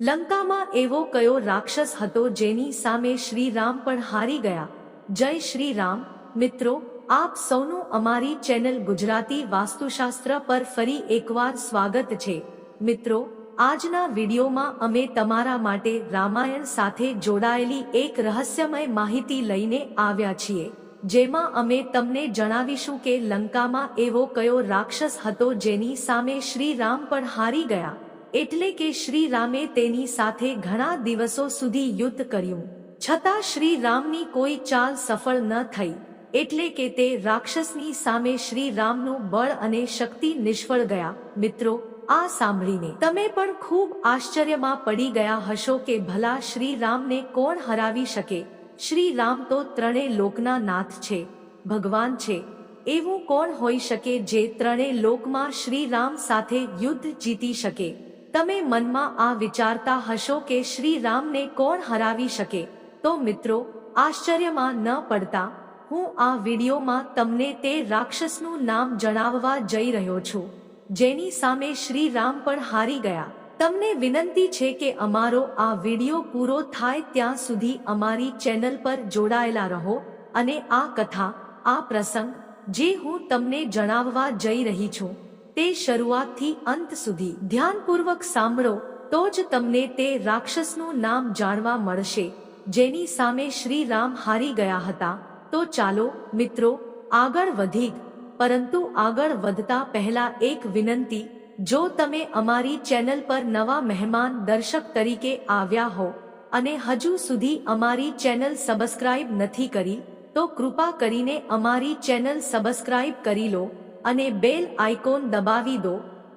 લંકામાં એવો કયો રાક્ષસ હતો જેની સામે શ્રી રામ પણ હારી ગયા? જય શ્રી રામ મિત્રો, આપ સૌનું અમારી ચેનલ ગુજરાતી વાસ્તુશાસ્ત્ર પર ફરી એકવાર સ્વાગત છે. મિત્રો, આજના વિડીયોમાં અમે તમારા માટે રામાયણ સાથે જોડાયેલી એક રહસ્યમય માહિતી લઈને આવ્યા છીએ, જેમાં અમે તમને જણાવીશું કે લંકામાં એવો કયો રાક્ષસ હતો જેની સામે શ્રી રામ પણ હારી ગયા? એટલે કે શ્રી રામે તેની સાથે ઘણા દિવસો સુધી યુદ્ધ કર્યું. છતાં શ્રી રામની કોઈ ચાલ સફળ ન થઈ, એટલે કે તે રાક્ષસની સામે શ્રી રામનું બળ અને શક્તિ નિષ્ફળ ગયા. મિત્રો, આ સાંભળીને તમે પણ ખૂબ આશ્ચર્યમાં પડી ગયા હશો કે ભલા શ્રી રામને કોણ હરાવી શકે? શ્રી રામ તો ત્રણેય લોકના નાથ છે, ભગવાન છે. એવું કોણ હોઈ શકે જે ત્રણેય લોકમાં શ્રી રામ સાથે યુદ્ધ જીતી શકે? તમે મનમાં આ વિચારતા હશો કે શ્રી રામને કોણ હરાવી શકે? તો મિત્રો, આશ્ચર્યમાં ન પડતા, હું આ વિડીયોમાં તમને તે રાક્ષસનું નામ જણાવવા જઈ રહ્યો છું, જેની સામે શ્રી રામ પણ હારી ગયા. તમને વિનંતી છે કે અમારો આ વીડિયો પૂરો થાય ત્યાં સુધી અમારી ચેનલ પર જોડાયેલા રહો, અને આ કથા, આ પ્રસંગ, જે હું તમને જણાવવા જઈ રહી છું તે શરૂઆતથી અંત સુધી ધ્યાનપૂર્વક સાંભળો, તો જ તમને તે રાક્ષસનું નામ જાણવા મળશે. જેની સામે શ્રી રામ હારી ગયા હતા. તો ચાલો, મિત્રો, આગળ વધી પરંતુ આગળ વધતા પહેલા એક વિનંતી. જો તમે અમારી ચેનલ પર નવા મહેમાન દર્શક તરીકે આવ્યા હો, અને હજુ સુધી અમારી ચેનલ સબસ્ક્રાઇબ નથી કરી, તો કૃપા કરીને અમારી ચેનલ સબસ્ક્રાઇબ કરી લો. અને બેલ આઇકોન દબાવી દો,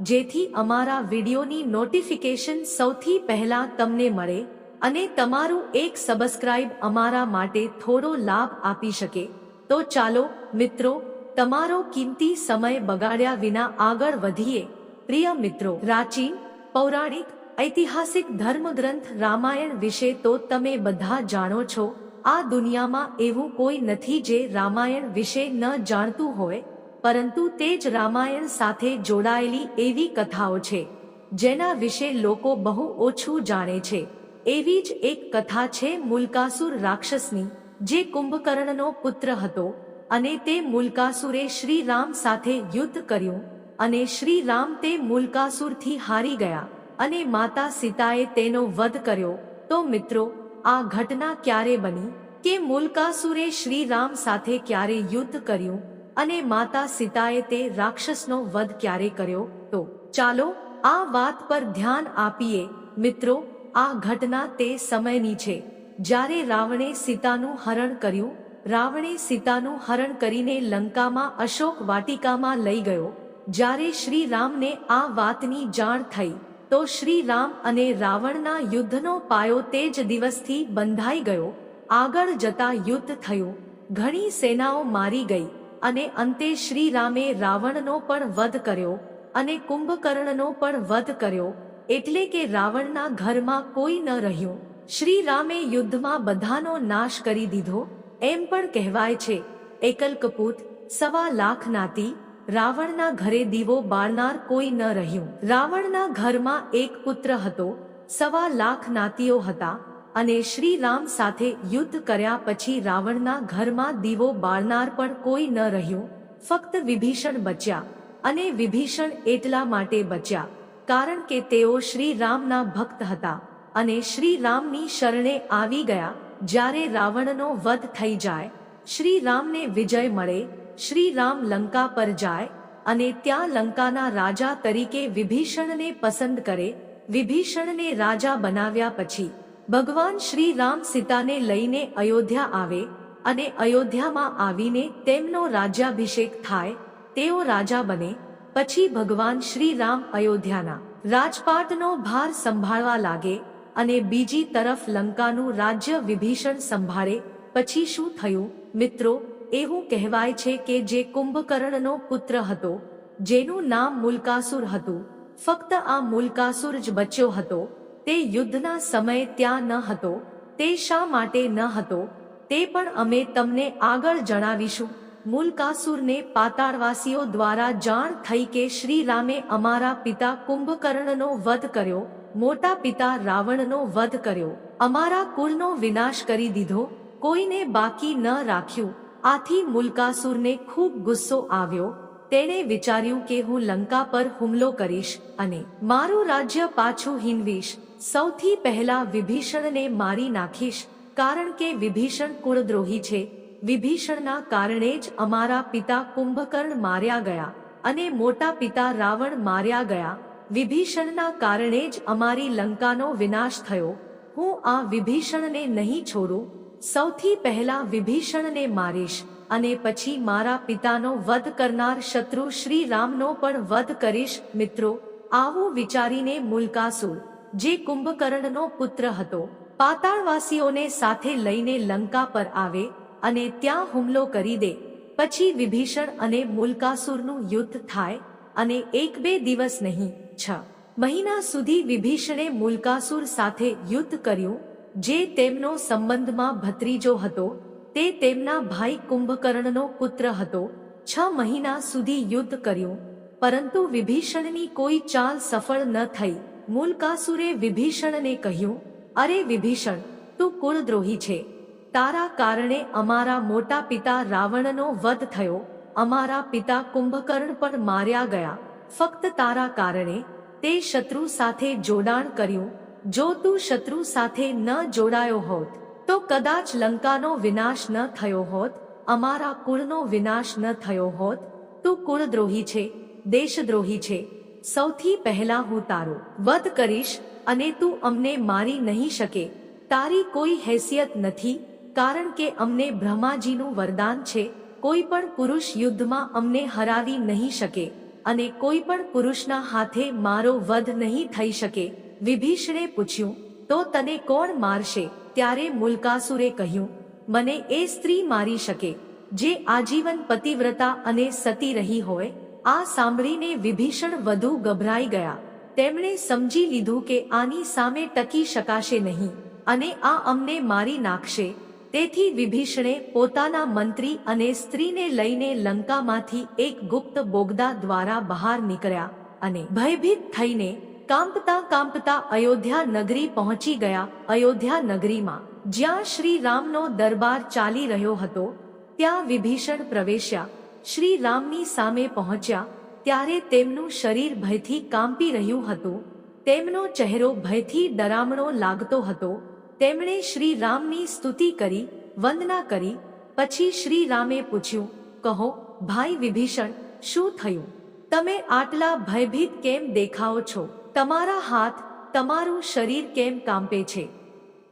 જેથી અમારા વિડીયોની નોટિફિકેશન સૌથી પહેલા તમને મળે અને તમારું એક સબસ્ક્રાઇબ અમારા માટે થોડો લાભ આપી શકે. તો ચાલો, મિત્રો, તમારો કિંમતી સમય બગાડ્યા વિના આગળ વધીએ. પ્રિય મિત્રો, પ્રાચીન, પૌરાણિક, ઐતિહાસિક ધર્મગ્રંથ રામાયણ વિશે તો તમે બધા જાણો છો. આ દુનિયામાં એવું કોઈ નથી જે રામાયણ વિશે ન જાણતું હોય. પરંતુ તે જ રામાયણ સાથે જોડાયેલી એવી કથાઓ છે, જેના વિશે લોકો બહુ ઓછું જાણે છે. એવી જ એક કથા છે મુલકાસુર રાક્ષસની, જે કુંભકર્ણનો પુત્ર હતો અને તે મુલકાસુરે શ્રી રામ સાથે યુદ્ધ કર્યું અને શ્રી રામ તે મુલકાસુરથી હારી ગયા અને માતા સીતાએ તેનો વધ કર્યો. તો મિત્રો, આ ઘટના ક્યારે બની કે મુલકાસુરે શ્રી રામ સાથે ક્યારે યુદ્ધ કર્યું? અને માતા સીતાએ તે રાક્ષસનો વધ ક્યારે કર્યો? તો ચાલો આ વાત પર ધ્યાન આપીએ. મિત્રો, આ ઘટના તે સમયની છે. જ્યારે રાવણે સીતાનું હરણ કર્યું, રાવણે સીતાનું હરણ કરીને લંકામાં અશોક વાટિકામાં લઈ ગયો. જ્યારે શ્રી રામને આ વાતની જાણ થઈ, તો શ્રી રામ અને રાવણના યુદ્ધનો પાયો તે જ દિવસથી બંધાઈ ગયો. આગળ જતા યુદ્ધ થયું. ઘણી સેનાઓ મારી ગઈ. અને અંતે શ્રી રામે રાવણનો પણ વધ કર્યો અને કુંભકર્ણનો પણ વધ કર્યો, એટલે કે રાવણના ઘરમાં કોઈ ન રહ્યું. શ્રી રામે યુદ્ધમાં બધાનો નાશ કરી દીધો. એમ પણ કહેવાય છે એકલ કપૂત સવા લાખ નાતી, રાવણના ઘરે દીવો બાળનાર કોઈ ન રહ્યું. રાવણના ઘરમાં એક પુત્ર હતો, સવા લાખ નાતીઓ હતા અને શ્રી રામ સાથે યુદ્ધ કર્યા પછી રાવણના ઘરમાં દીવો બાળનાર પણ કોઈ ન રહ્યું. ફક્ત વિભીષણ બચ્યા અને વિભીષણ એટલા માટે બચ્યા કારણ કે તેઓ શ્રી રામના ભક્ત હતા અને શ્રી રામની શરણે આવી ગયા જ્યારે રાવણનો વધ થઈ જાય. શ્રી રામને વિજય મળે શ્રી રામ લંકા પર જાય અને ત્યાં લંકાના રાજા તરીકે વિભીષણને પસંદ કરે. વિભીષણને રાજા બનાવ્યા પછી ભગવાન શ્રી રામ સીતાને લઈને અયોધ્યા આવે અને અયોધ્યામાં આવીને તેમનો રાજ્યાભિષેક થાય, તેઓ રાજા બને, પછી ભગવાન શ્રી રામ અયોધ્યાના રાજપાટનો ભાર સંભાળવા લાગે અને બીજી તરફ લંકાનું રાજ્ય વિભીષણ સંભાળે, પછી શું થયું? મિત્રો, એવું કહેવાય છે કે જે કુંભકર્ણનો પુત્ર હતો, જેનું નામ મુલકાસુર હતું, ફક્ત આ મુલકાસુર જ બચ્યો હતો તે યુદ્ધના સમયે ત્યાં ન હતો, તે શા માટે ન હતો, તે પણ અમે તમને આગળ જણાવીશું. મુલકાસુરને પાતાળવાસીઓ દ્વારા જાણ થઈ કે શ્રી રામે અમારા પિતા કુંભકર્ણનો વધ કર્યો, મોટા પિતા રાવણનો વધ કર્યો. અમારા કુળનો વિનાશ કરી દીધો, કોઈને બાકી ન રાખ્યું. આથી મુલકાસુરને ખૂબ ગુસ્સો આવ્યો તેણે વિચાર્યું કે હું લંકા પર હુમલો કરીશ અને મારું રાજ્ય પાછું હિનવીશ. સૌથી પહેલા વિભીષણને મારી નાખીશ, કારણ કે વિભીષણ કુળદ્રોહી છે. વિભીષણના કારણે જ અમારા પિતા કુંભકર્ણ માર્યા ગયા અને મોટા પિતા રાવણ માર્યા ગયા. વિભીષણના કારણે જ અમારી લંકાનો વિનાશ થયો. હું આ વિભીષણને નહીં છોડું. સૌથી પહેલા વિભીષણને મારીશ. અને પછી મારા પિતાનો વધ કરનાર શત્રુ શ્રી રામનો પણ વધ કરીશ, મિત્રો. આવું વિચારીને મુલકાસુર, જે કુંભકર્ણનો પુત્ર હતો, પાતાળવાસીઓને સાથે લઈને લંકા પર આવે અને ત્યાં હુમલો કરી દે. પછી વિભીષણ અને મુલકાસુરનું યુદ્ધ થાય અને એક બે દિવસ નહીં, છ મહિના સુધી વિભીષણે મુલકાસુર સાથે યુદ્ધ કર્યું, જે તેમનો સંબંધમાં ભત્રીજો હતો તે તેમના ભાઈ કુંભકર્ણનો પુત્ર હતો. છ મહિના સુધી યુદ્ધ કર્યું, પરંતુ વિભીષણની કોઈ ચાલ સફળ ન થઈ. મૂલકાસુરે વિભીષણને કહ્યું, અરે વિભીષણ, તું કુળદ્રોહી છે. તારા કારણે અમારા મોટા પિતા રાવણનો વધ થયો. અમારા પિતા કુંભકર્ણ પણ માર્યા ગયા. ફક્ત તારા કારણે તે શત્રુ સાથે જોડાણ કર્યું. જો તું શત્રુ સાથે ન જોડાયો હોત તો કદાચ લંકાનો વિનાશ ન થયો હોત, અમારા કુળનો વિનાશ ન થયો હોત, તું કુળદ્રોહી છે, દેશદ્રોહી છે, સૌથી પહેલા હું તારો વધ કરીશ અને તું અમને મારી નહીં શકે, તારી કોઈ હેસિયત નથી, કારણ કે અમને બ્રહ્માજીનું વરદાન છે, કોઈ પણ પુરુષ યુદ્ધમાં અમને હરાવી નહીં શકે, અને કોઈ પણ પુરુષના હાથે મારો વધ નહીં થઈ શકે, વિભીષણે પૂછ્યું, તો તને કોણ મારશે? ત્યારે મુલકાસુરે કહ્યું, મને એ સ્ત્રી મારી શકે, જે આજીવન પતિવ્રતા અને સતી રહી હોય. આ સાંભળીને વિભીષણ વધુ ગભરાઈ ગયા. તેમણે સમજી લીધું કે આની સામે ટકી શકાશે નહીં અને આ અમને મારી નાખશે. તેથી વિભીષણે પોતાના મંત્રી અને સ્ત્રીને લઈને લંકામાંથી એક ગુપ્ત બોગદા દ્વારા બહાર નીકળ્યા અને ભયભીત થઈને કાંપતા કાંપતા અયોધ્યા નગરી પહોંચી ગયા અયોધ્યા નગરીમાં. જ્યાં શ્રી રામનો દરબાર ચાલી રહ્યો હતો, ત્યાં વિભીષણ પ્રવેશ્યા. શ્રી રામની સામે પહોંચ્યા, ત્યારે તેમનું શરીર ભયથી કાંપી રહ્યું હતું. તેમનો ચહેરો ભયથી ડરામણો લાગતો હતો. તેમણે શ્રી રામની સ્તુતિ કરી, વંદના કરી. પછી શ્રી રામે પૂછ્યું, કહો, ભાઈ વિભીષણ, શું થયું? તમે આટલા ભયભીત કેમ દેખાઓ છો? તમારા હાથ તમારું શરીર કેમ કાંપે છે?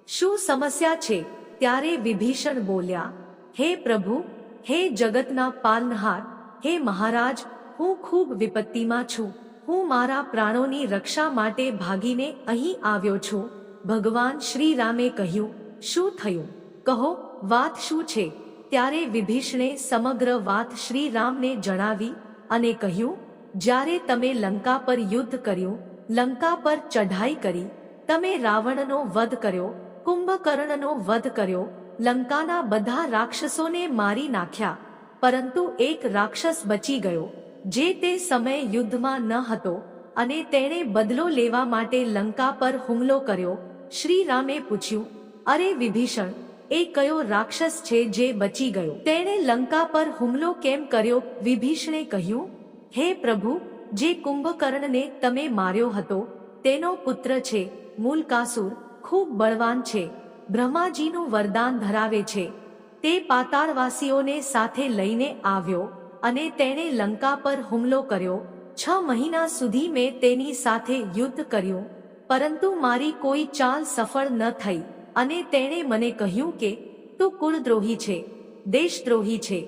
શું સમસ્યા છે? ત્યારે વિભીષણ બોલ્યા, હે પ્રભુ, હે જગતના પાલનહાર, હે મહારાજ, હું ખૂબ વિપત્તિમાં છું. હું મારા પ્રાણોની રક્ષા માટે ભાગીને અહીં આવ્યો છું. ભગવાન શ્રી રામે કહ્યું, શું થયું? કહો, વાત શું છે? ત્યારે વિભીષણે સમગ્ર વાત શ્રી રામને જણાવી અને કહ્યું, જ્યારે તમે લંકા પર યુદ્ધ કર્યું લંકા પર ચઢાઈ કરી તમે રાવણનો વધ કર્યો, કુંભકર્ણનો વધ કર્યો, લંકાના બધા રાક્ષસોને મારી નાખ્યા. પરંતુ એક રાક્ષસ બચી ગયો, જે તે સમયે યુદ્ધમાં ન હતો અને તેણે બદલો લેવા માટે લંકા પર હુમલો કર્યો. શ્રી રામે પૂછ્યું, અરે વિભીષણ, એ કયો રાક્ષસ છે જે બચી ગયો? તેણે લંકા પર હુમલો કેમ કર્યો વિભીષણે કહ્યું, હે પ્રભુ જે કુંભકર્ણને તમે માર્યો હતો, તેનો પુત્ર છે, મૂલકાસુર, ખૂબ બળવાન છે, બ્રહ્માજીનું વરદાન ધરાવે છે. તે પાતાળવાસીઓને સાથે લઈને આવ્યો અને તેણે લંકા પર હુમલો કર્યો. છ મહિના સુધી મેં તેની સાથે યુદ્ધ કર્યું, પરંતુ મારી કોઈ ચાલ સફળ ન થઈ અને તેણે મને કહ્યું કે, તું કુળદ્રોહી છે, દેશદ્રોહી છે.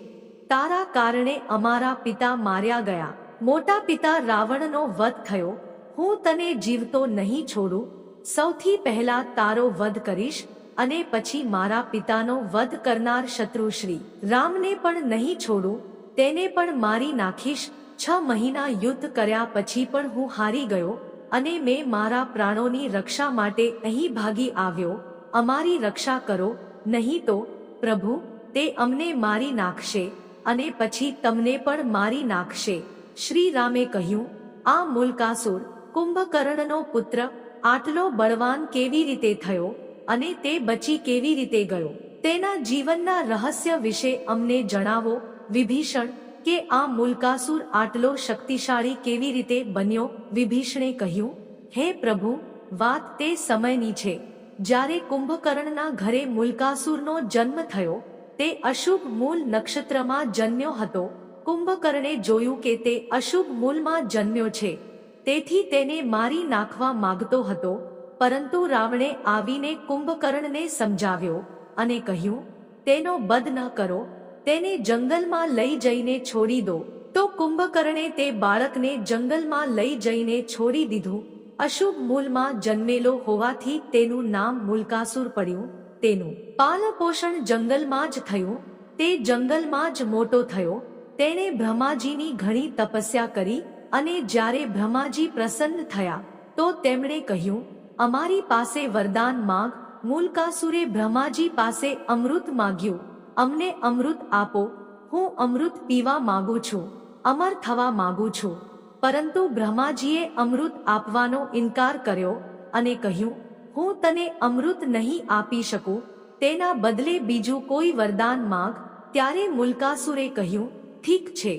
તારા કારણે અમારા પિતા માર્યા ગયા. મોટા પિતા રાવણનો વધ થયો. હું તને જીવતો નહીં છોડું. સૌથી પહેલા તારો વધ કરીશ અને પછી મારા પિતાનો વધ કરનાર શત્રુશ્રી. રામને પણ નહીં છોડું. તેને પણ મારી નાખીશ. છ મહિના યુદ્ધ કર્યા પછી પણ હું હારી ગયો અને મેં મારા પ્રાણોની રક્ષા માટે અહીં ભાગી આવ્યો. અમારી રક્ષા કરો, નહીં તો, પ્રભુ, તે અમને મારી નાખશે અને પછી તમને પણ મારી નાખશે. શ્રી રામે કહ્યું, આ મુલકાસુર કુંભકર્ણનો પુત્ર આટલો બળવાન કેવી રીતે થયો અને તે બચી કેવી રીતે ગયો? તેના જીવનના રહસ્ય વિશે અમને જણાવો, વિભીષણ, કે આ મુલકાસુર આટલો શક્તિશાળી કેવી રીતે બન્યો? વિભીષણે કહ્યું, હે પ્રભુ, વાત તે સમયની છે, જ્યારે કુંભકર્ણના ઘરે મુલકાસુરનો જન્મ થયો, તે અશુભ મૂલ નક્ષત્રમાં જન્મ્યો હતો કુંભકર્ણે જોયું કે તે અશુભ મૂલમાં જન્મ્યો છે. તેથી તેને મારી નાખવા માંગતો હતો, પરંતુ રાવણે આવીને કુંભકર્ણને સમજાવ્યો અને કહ્યું, તેનો બધ ન કરો, તેને જંગલમાં લઈ જઈને છોડી દો. તો કુંભકર્ણે તે બાળકને જંગલમાં લઈ જઈને છોડી દીધું. અશુભ મૂલમાં જન્મેલો હોવાથી તેનું નામ મુલકાસુર પડ્યું. તેનું પાલપોષણ જંગલમાં જ થયું. તે જંગલમાં જ મોટો થયો. તેણે બ્રહ્માજીની ઘણી તપસ્યા કરી અને જ્યારે બ્રહ્માજી પ્રસન્ન થયા, તો તેમણે કહ્યું, અમારી પાસે વરદાન માંગ, મુલકાસુરે બ્રહ્માજી પાસે અમૃત માગ્યું. અમને અમૃત આપો. હું અમૃત પીવા માંગુ છું. અમર થવા માગું છું. પરંતુ બ્રહ્માજીએ અમૃત આપવાનો ઇનકાર કર્યો અને કહ્યું, હું તને અમૃત નહીં આપી શકું. તેના બદલે બીજું કોઈ વરદાન માંગ. ત્યારે મુલકાસુરે કહ્યું ઠીક છે.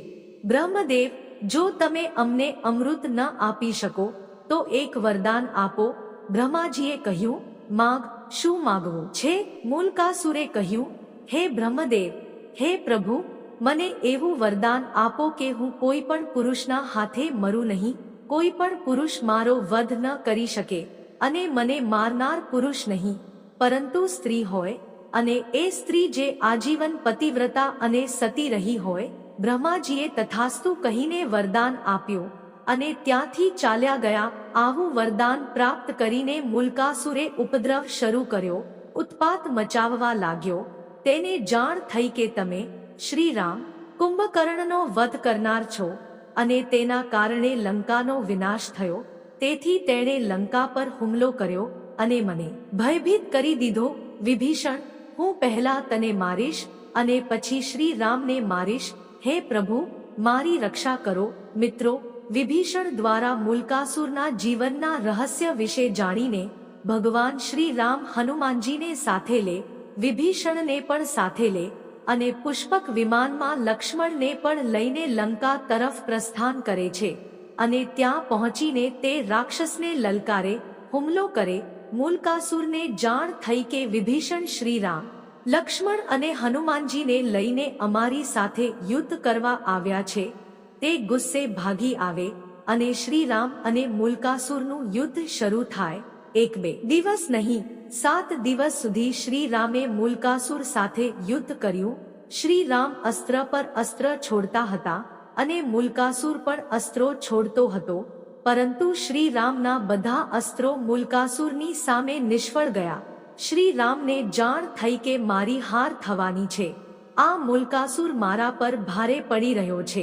બ્રહ્મદેવ, જો તમે અમને અમૃત ન આપી શકો, તો એક વરદાન આપો. બ્રહ્માજીએ કહ્યું, માગ, શું માગવું? છે. મુલકાસુરે કહ્યું, હે બ્રહ્મદેવ, હે પ્રભુ, મને એવું વરદાન આપો કે હું કોઈ પણ પુરુષના હાથે મરું નહીં, કોઈ પણ પુરુષ મારો વધ ન કરી શકે, અને મને મારનાર પુરુષ નહીં. પરંતુ સ્ત્રી હોય, અને એ સ્ત્રી જે આજીવન પતિવ્રતા અને સતી રહી હોય બ્રહ્માજીએ તથાસ્તુ કહીને વરદાન આપ્યું અને ત્યાંથી ચાલ્યા ગયા. આવું વરદાન પ્રાપ્ત કરીને મુલકાસુરે ઉપદ્રવ શરૂ કર્યો, ઉત્પાત મચાવવા લાગ્યો. તેને જાણ થઈ કે તમે શ્રીરામ કુંભકર્ણનો વધ કરનાર છો અને તેના કારણે લંકાનો વિનાશ થયો. તેથી તેણે લંકા પર હુમલો કર્યો અને મને ભયભીત કરી દીધો. વિભીષણ, હું પહેલા તને મારીશ અને પછી શ્રી રામને મારીશ. હે પ્રભુ, મારી રક્ષા કરો. મિત્રો, વિભીષણ દ્વારા મુલકાસુરના જીવનના રહસ્ય વિશે જાણીને ભગવાન શ્રી રામ હનુમાનજીને સાથે લે, વિભીષણને પણ સાથે લે અને પુષ્પક વિમાનમાં લક્ષ્મણને પણ લઈને લંકા તરફ પ્રસ્થાન કરે છે અને ત્યાં પહોંચીને તે રાક્ષસને લલકારે, હુમલો કરે. મુલકાસુરને જાણ થઈ કે વિભીષણ શ્રીરામ લક્ષ્મણ અને હનુમાનજીને લઈને અમારી સાથે યુદ્ધ કરવા આવ્યા છે. તે ગુસ્સે ભાગી આવે અને શ્રીરામ અને મુલકાસુરનું યુદ્ધ શરૂ થાય. એક બે દિવસ નહીં, સાત દિવસ સુધી શ્રીરામે મુલકાસુર સાથે યુદ્ધ કર્યું. શ્રીરામ અસ્ત્ર પર અસ્ત્ર છોડતા હતા અને મુલકાસુર પણ અસ્ત્રો છોડતો હતો. પરંતુ શ્રીરામના બધા અસ્ત્રો મુલકાસુરની સામે નિષ્ફળ ગયા. શ્રી રામને જાણ થઈ કે મારી હાર થવાની છે. આ મુલકાસુર મારા પર ભારે પડી રહ્યો છે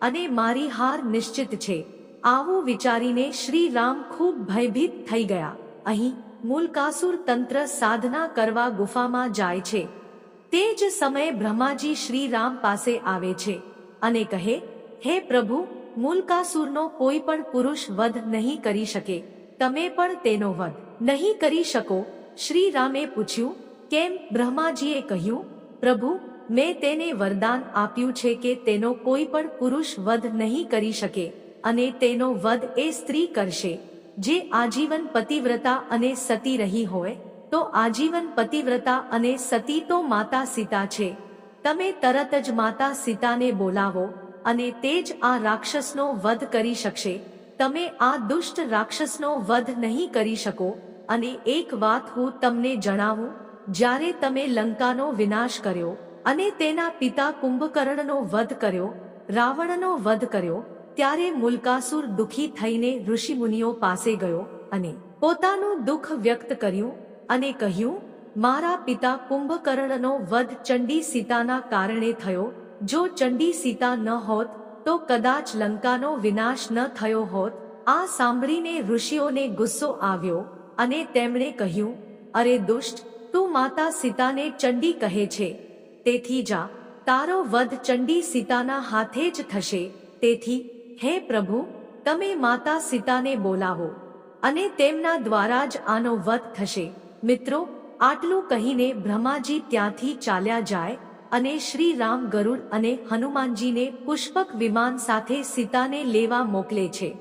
અને મારી હાર નિશ્ચિત છે. આવું વિચારીને શ્રી રામ ખૂબ ભયભીત થઈ ગયા. અહીં મુલકાસુર તંત્ર સાધના કરવા ગુફામાં જાય છે. તે જ સમયે બ્રહ્માજી શ્રી રામ પાસે આવે છે અને કહે, હે પ્રભુ, મુલકાસુરનો કોઈ પણ પુરુષ વધ નહીં કરી શકે. તમે પણ તેનો વધ નહીં કરી શકો. શ્રી રામે પૂછ્યું, કેમ બ્રહ્માજીએ કહ્યું, પ્રભુ, મેં તેને વરદાન આપ્યું છે કે તેનો કોઈ પણ પુરુષ વધ નહીં કરી શકે અને તેનો વધ એ સ્ત્રી કરશે. જે આજીવન પતિવ્રતા અને સતી રહી હોય, તો આજીવન પતિવ્રતા અને સતી તો માતા સીતા છે. તમે તરત જ માતા સીતાને બોલાવો અને તે જ આ રાક્ષસનો વધ કરી શકશે. તમે આ દુષ્ટ રાક્ષસનો વધ નહીં કરી શકો અને એક વાત હું તમને જણાવું, જ્યારે તમે લંકાનો વિનાશ કર્યો અને તેના પિતા કુંભકર્ણનો વધ કર્યો, રાવણનો વધ કર્યો, ત્યારે મુલકાસુર દુઃખી થઈને ઋષિમુનિઓ પાસે ગયો અને પોતાનું દુઃખ વ્યક્ત કર્યું અને કહ્યું, મારા પિતા કુંભકર્ણનો વધ ચંડી સીતાના કારણે થયો. જો ચંડી સીતા ન હોત, તો કદાચ લંકાનો વિનાશ ન થયો હોત. આ સાંભળીને ઋષિઓને ગુસ્સો આવ્યો અને તેમણે કહ્યું, અરે દુષ્ટ, તું માતા સીતાને ચંડી કહે છે. તેથી જા, તારો વધ ચંડી સીતાના હાથે જ થશે. તેથી, હે પ્રભુ, તમે માતા સીતાને બોલાવો. અને તેમના દ્વારા જ આનો વધ થશે. મિત્રો, આટલું કહીને બ્રહ્માજી ત્યાંથી ચાલ્યા જાય અને શ્રી રામ ગરુડ અને હનુમાનજીને પુષ્પક વિમાન સાથે સીતાને લેવા મોકલે છે.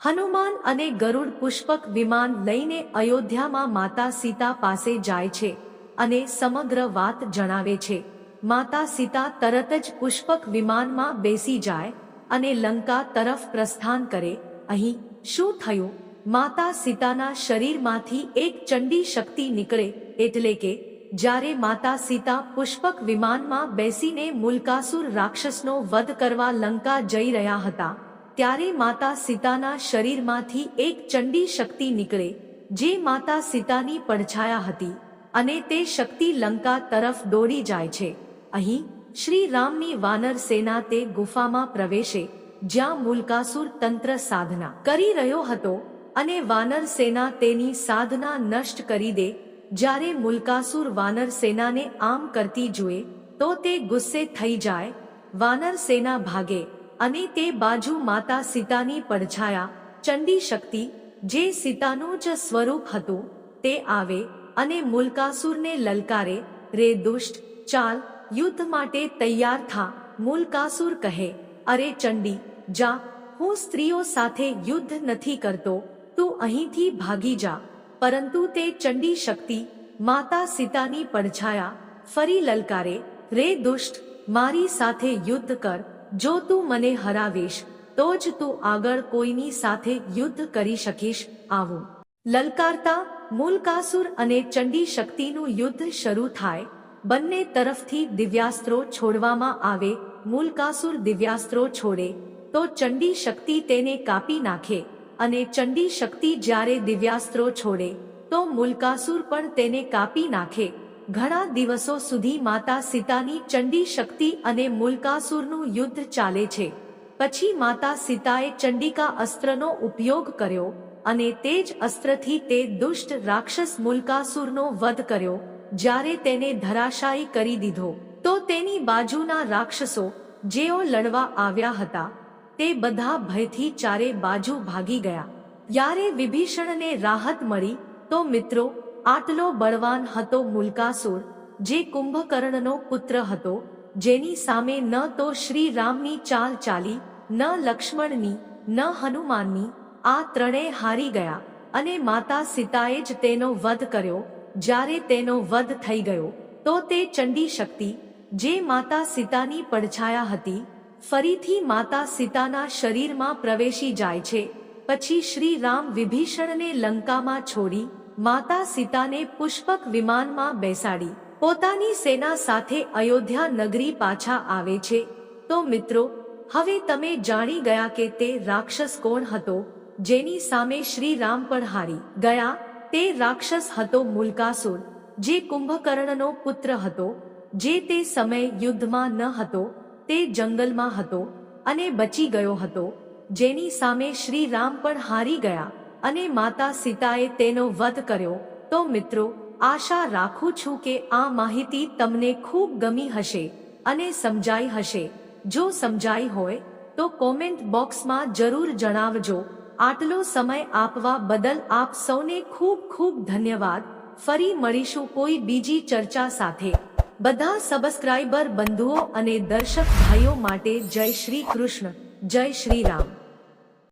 હનુમાન અને ગરુડ પુષ્પક વિમાન લઈને અયોધ્યામાં માતા સીતા પાસે જાય છે અને સમગ્ર વાત જણાવે છે. માતા સીતા તરત જ પુષ્પક વિમાનમાં બેસી જાય અને લંકા તરફ પ્રસ્થાન કરે. અહીં શું થયું? માતા સીતાના શરીરમાંથી એક ચંડી શક્તિ નીકળે એટલે કે જ્યારે માતા સીતા પુષ્પક વિમાનમાં બેસીને મુલકાસુર રાક્ષસનો વધ કરવા લંકા જઈ રહ્યા હતા ત્યારે માતા સીતાના શરીરમાંથી એક ચંડી શક્તિ નીકળે, જે માતા સીતાની પડછાયા હતી અને તે શક્તિ લંકા તરફ દોડી જાય છે. અહીં શ્રી રામની વાનર સેના તે ગુફામાં પ્રવેશે, જ્યાં મુલકાસુર તંત્ર સાધના કરી રહ્યો હતો અને વાનર સેના તેની સાધના નષ્ટ કરી દે. જ્યારે મુલકાસુર વાનર સેનાને આમ કરતી જુએ, તો તે ગુસ્સે થઈ જાય. વાનર સેના ભાગે અને તે બાજુ માતા સીતાની પડછાયા ચંડી શક્તિ, જે સીતાનું જ સ્વરૂપ હતું, તે આવે અને મુલકાસુરને લલકારે, રે દુષ્ટ, ચાલ, યુદ્ધ માટે તૈયાર થા. મુલકાસુર કહે, અરે ચંડી, જા, હું સ્ત્રીઓ સાથે યુદ્ધ નથી કરતો, તું અહીંથી ભાગી જા. પરંતુ તે ચંડી શક્તિ, માતા સીતાની પડછાયા, ફરી લલકારે, રે દુષ્ટ, મારી સાથે યુદ્ધ કર જો તું મને હરાવીશ, તો જ તું આગળ કોઈની સાથે યુદ્ધ કરી શકીશ. આવું. લલકારતા, મૂલકાસુર અને ચંડી શક્તિનું યુદ્ધ શરૂ થાય. બંને તરફથી દિવ્યાસ્ત્રો છોડવામાં આવે, મૂલકાસુર દિવ્યાસ્ત્રો છોડે. તો ચંડી શક્તિ તેને કાપી નાખે અને ચંડી શક્તિ જ્યારે દિવ્યાસ્ત્રો છોડે, તો મૂલકાસુર પણ તેને કાપી નાખે. ઘણા દિવસો સુધી માતા સીતાની ચંડી શક્તિ અને મુલકાસુરનું યુદ્ધ ચાલે છે. પછી માતા સીતાએ ચંડિકા અસ્ત્રનો ઉપયોગ કર્યો અને તે જ અસ્ત્રથી તે દુષ્ટ રાક્ષસ મુલકાસુરનો વધ કર્યો, જ્યારે તેને ધરાશાયી કરી દીધો. તો તેની બાજુના રાક્ષસો, જેઓ લડવા આવ્યા હતા, તે બધા ભયથી ચારે બાજુ ભાગી ગયા. ત્યારે વિભીષણને રાહત મળી, તો મિત્રો આટલો બળવાન હતો મુલકાસુર, જે કુંભકર્ણનો પુત્ર હતો, જેની સામે ન તો શ્રી રામની ચાલ ચાલી, ન લક્ષ્મણની, ન હનુમાનની, આ ત્રણેય હારી ગયા, અને માતા સીતાએ જ તેનો વધ કર્યો, જ્યારે તેનો વધ થઈ ગયો, તો તે ચંડી શક્તિ, જે માતા સીતાની પડછાયા હતી, ફરીથી માતા સીતાના શરીરમાં પ્રવેશી જાય છે, પછી શ્રી રામ વિભીષણને લંકામાં છોડી માતા સીતાને પુષ્પક વિમાનમાં બેસાડી. પોતાની સેના સાથે અયોધ્યા નગરી પાછા આવે છે. તો મિત્રો, હવે તમે જાણી ગયા કે તે રાક્ષસ કોણ હતો? જેની સામે શ્રી રામ પણ હારી ગયા. તે રાક્ષસ હતો મુલકાસુર, જે કુંભકર્ણનો પુત્ર હતો. જે તે સમય યુદ્ધમાં ન હતો, તે જંગલમાં હતો અને બચી ગયો હતો. જેની સામે શ્રી રામ પણ હારી ગયા. અને માતા સીતાએ તેનો વધ કર્યો. તો મિત્રો, આશા રાખું છું કે આ માહિતી તમને ખૂબ ગમી હશે અને સમજાઈ હશે. જો સમજાઈ હોય, તો કોમેન્ટ બોક્સમાં જરૂર જણાવજો. આટલો સમય આપવા બદલ આપ સૌને ખૂબ ખૂબ ધન્યવાદ. ફરી મળીશું કોઈ બીજી ચર્ચા સાથે. બધા સબસ્ક્રાઇબર બંધુઓ અને દર્શક ભાઈઓ માટે જય શ્રી કૃષ્ણ. જય શ્રી રામ.